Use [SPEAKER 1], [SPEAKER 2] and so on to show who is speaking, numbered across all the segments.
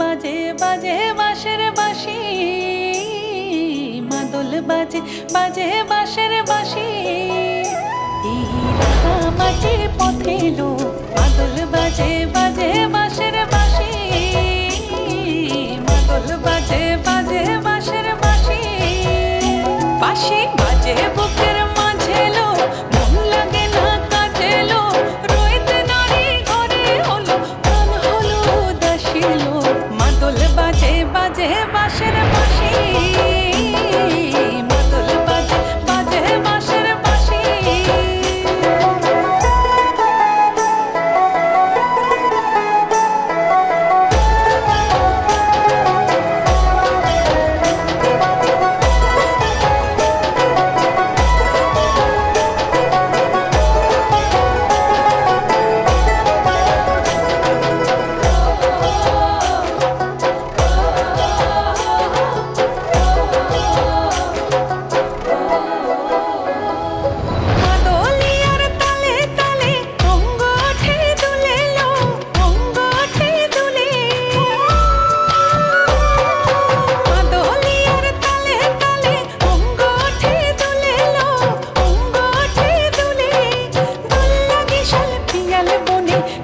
[SPEAKER 1] বাজে বাজে বাঁশের বাঁশি। মাদল বাজে বাজে বাঁশের বাঁশি। এই রাঙা মাটির পথে লো মাদল বাজে বাজে বাঁশের বাজে বাজে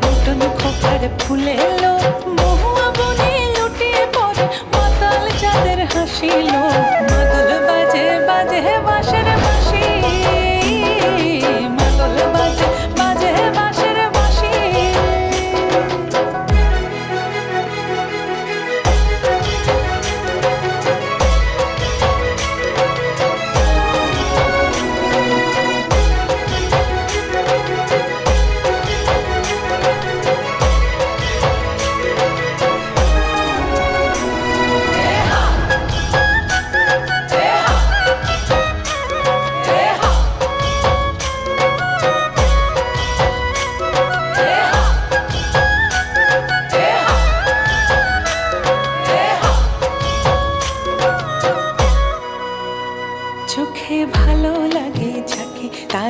[SPEAKER 1] নতুন খোপার ফুলে লো মহুয়া বনে লুটিয়ে পড়ে হাসিলো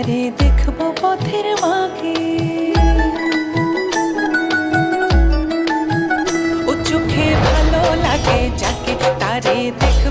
[SPEAKER 1] তারে দেখব পথের মাকে ও চোখে ভালো লাগে যাকে তারে পথের